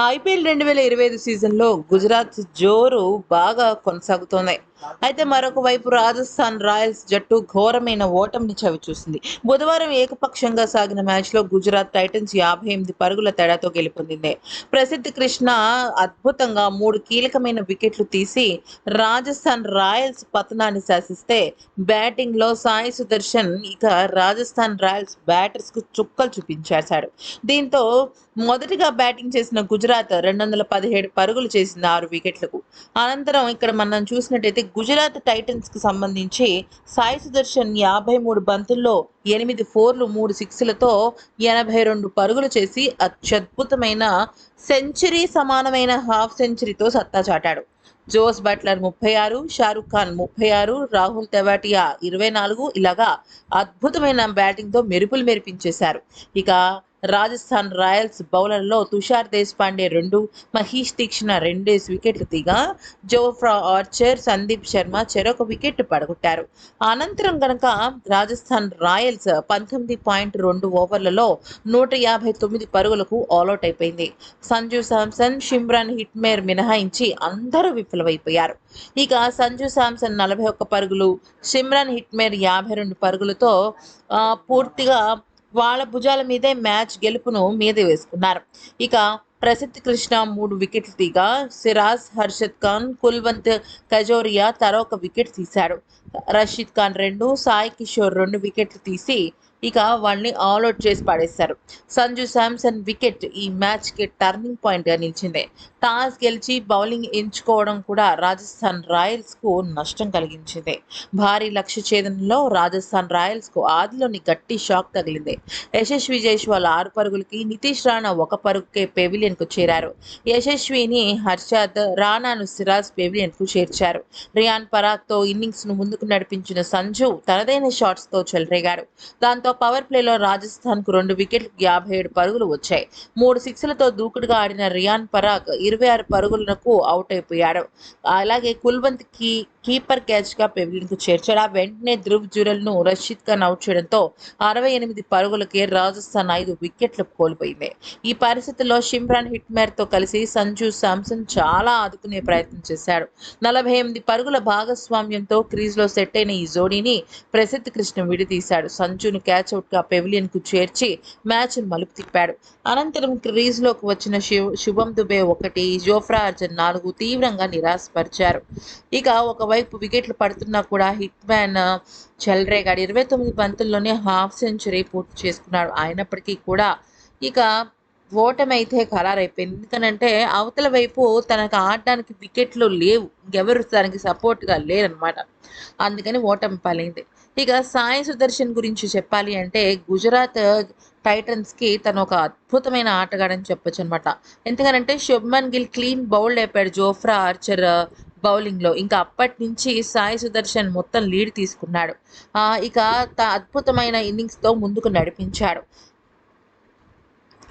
IPL రెండు వేల ఇరవై ఐదు సీజన్లో గుజరాత్ జోరు బాగా కొనసాగుతోంది. అయితే మరొక వైపు రాజస్థాన్ రాయల్స్ జట్టు ఘోరమైన ఓటమిని చవిచూసింది బుధవారం ఏకపక్షంగా సాగిన మ్యాచ్లో గుజరాత్ టైటన్స్ యాభై ఎనిమిది పరుగుల తేడాతో గెలుపొందింది. ప్రసిద్ధ కృష్ణ అద్భుతంగా మూడు కీలకమైన వికెట్లు తీసి రాజస్థాన్ రాయల్స్ పతనాన్ని శాసిస్తే బ్యాటింగ్లో సాయి సుదర్శన్ ఇక రాజస్థాన్ రాయల్స్ బ్యాటర్స్కు చుక్కలు చూపించేశాడు. దీంతో మొదటిగా బ్యాటింగ్ చేసిన గుజరాత్ రెండు వందల పదిహేడు పరుగులు చేసింది ఆరు వికెట్లకు అనంతరం ఇక్కడ మనం చూసినట్టయితే గుజరాత్ టైటన్స్కి సంబంధించి సాయి సుదర్శన్ యాభై మూడు బంతుల్లో ఎనిమిది ఫోర్లు మూడు సిక్స్లతో ఎనభై రెండు పరుగులు చేసి అత్యద్భుతమైన సెంచరీ సమానమైన హాఫ్ సెంచరీతో సత్తా చాటాడు. జోస్ బట్లర్ ముప్పై ఆరు షారుఖ్ ఖాన్ ముప్పై ఆరు రాహుల్ తెవాటియా ఇరవై నాలుగు ఇలాగా అద్భుతమైన బ్యాటింగ్తో మెరుపులు మెరిపించేశారు. ఇక రాజస్థాన్ రాయల్స్ బౌలర్లో తుషార్ దేశపాండే రెండు మహేష్ తీక్షణ రెండేసి వికెట్లు తీగా జోఫ్రా ఆర్చర్ సందీప్ శర్మ చెరొక వికెట్ పడగొట్టారు. అనంతరం గనక రాజస్థాన్ రాయల్స్ పంతొమ్మిది పాయింట్ రెండు ఓవర్లలో నూట యాభై తొమ్మిది పరుగులకు ఆల్అౌట్ అయిపోయింది. సంజు శాంసన్ షిమ్రాన్ హిట్మేర్ మినహాయించి అందరూ విఫలమైపోయారు. ఇక సంజు శాంసన్ నలభై ఒక్క పరుగులు షిమ్రాన్ హిట్మేర్ యాభై రెండు పరుగులతో పూర్తిగా వాళ్ళ భుజాల మీదే మ్యాచ్ గెలుపును మీద వేసుకున్నారు. ఇక ప్రసిద్ధ్ కృష్ణ మూడు వికెట్లు తీగా సిరాజ్ హర్షద్ ఖాన్ కుల్వంత్ కజోరియా తరో ఒక వికెట్ తీశాడు రషీద్ ఖాన్ రెండు సాయి కిషోర్ రెండు వికెట్లు తీసి ఇక వాళ్ళని ఆల్అౌట్ చేసి పడేశారు. సంజు శాంసన్ వికెట్ ఈ మ్యాచ్కి టర్నింగ్ పాయింట్గా నిలిచింది. టాస్ గెలిచి బౌలింగ్ ఎంచుకోవడం కూడా రాజస్థాన్ రాయల్స్కు నష్టం కలిగించింది. భారీ లక్ష్య ఛేదనలో రాజస్థాన్ రాయల్స్కు ఆదిలోని గట్టి షాక్ తగిలింది. యశస్వి జైస్వాల్ ఆరు పరుగులకి నితీష్ రాణా ఒక పరుగుకే పెవిలియన్కు చేరారు. యశస్విని హర్షద్ రాణాను సిరాజ్ పెవిలియన్కు చేర్చారు. రియాన్ పరాగ్తో ఇన్నింగ్స్ను ముందుకు నడిపించిన సంజు తనదైన షాట్స్తో చెలరేగాడు. దాంతో పవర్ ప్లేలో రాజస్థాన్కు రెండు వికెట్లు యాభై ఏడు పరుగులు వచ్చాయి. మూడు సిక్స్లతో దూకుడుగా ఆడిన రియాన్ పరాగ్ ఇరవై ఆరు పరుగులకు అవుట్ అయిపోయాడు. అలాగే కుల్వంత్ కీపర్ క్యాచ్గా పెవిలియన్కు చేర్చాడు. ఆ వెంటనే ధ్రువ్ జురెల్ను రషీద్ ఖాన్ అవుట్ చేయడంతో అరవై ఎనిమిది పరుగులకే రాజస్థాన్ ఐదు వికెట్లు కోల్పోయింది. ఈ పరిస్థితుల్లో షిమ్రాన్ హిట్మేర్తో కలిసి సంజు శాంసన్ చాలా ఆదుకునే ప్రయత్నం చేశాడు. నలభై ఎనిమిది పరుగుల భాగస్వామ్యంతో క్రీజ్లో సెట్ అయిన ఈ జోడీని ప్రసిద్ధ్ కృష్ణ విడితీశాడు సంజును క్యాచ్ అవుట్గా పెవిలియన్కు చేర్చి మ్యాచ్ను మలుపు తిప్పాడు. అనంతరం క్రీజ్లోకి వచ్చిన శివ్ శుభం దుబే ఒకటి జోఫ్రా అర్జన్ నాలుగు తీవ్రంగా నిరాశపరిచారు. ఇక ఒకవైపు వికెట్లు పడుతున్నా కూడా హిట్ మ్యాన్ చెలరేగాడు ఇరవై తొమ్మిది బంతుల్లోనే హాఫ్ సెంచరీ పూర్తి చేసుకున్నాడు. అయినప్పటికీ కూడా ఇక ఓటమైతే ఖరారైపోయింది. ఎందుకనంటే అవతల వైపు తనకు ఆడడానికి వికెట్లు లేవు. ఎవరు తనకి సపోర్ట్గా లేరనమాట అందుకని ఓటమి పాలైంది. ఇక సాయి సుదర్శన్ గురించి చెప్పాలి అంటే గుజరాత్ టైటన్స్కి తను ఒక అద్భుతమైన ఆటగాడని చెప్పొచ్చు అనమాట ఎందుకనంటే శుభ్మన్ గిల్ క్లీన్ బౌల్డ్ అయిపోయాడు జోఫ్రా ఆర్చర్ బౌలింగ్లో. ఇంకా అప్పటి నుంచి సాయి సుదర్శన్ మొత్తం లీడ్ తీసుకున్నాడు. ఇక త అద్భుతమైన ఇన్నింగ్స్తో ముందుకు నడిపించాడు.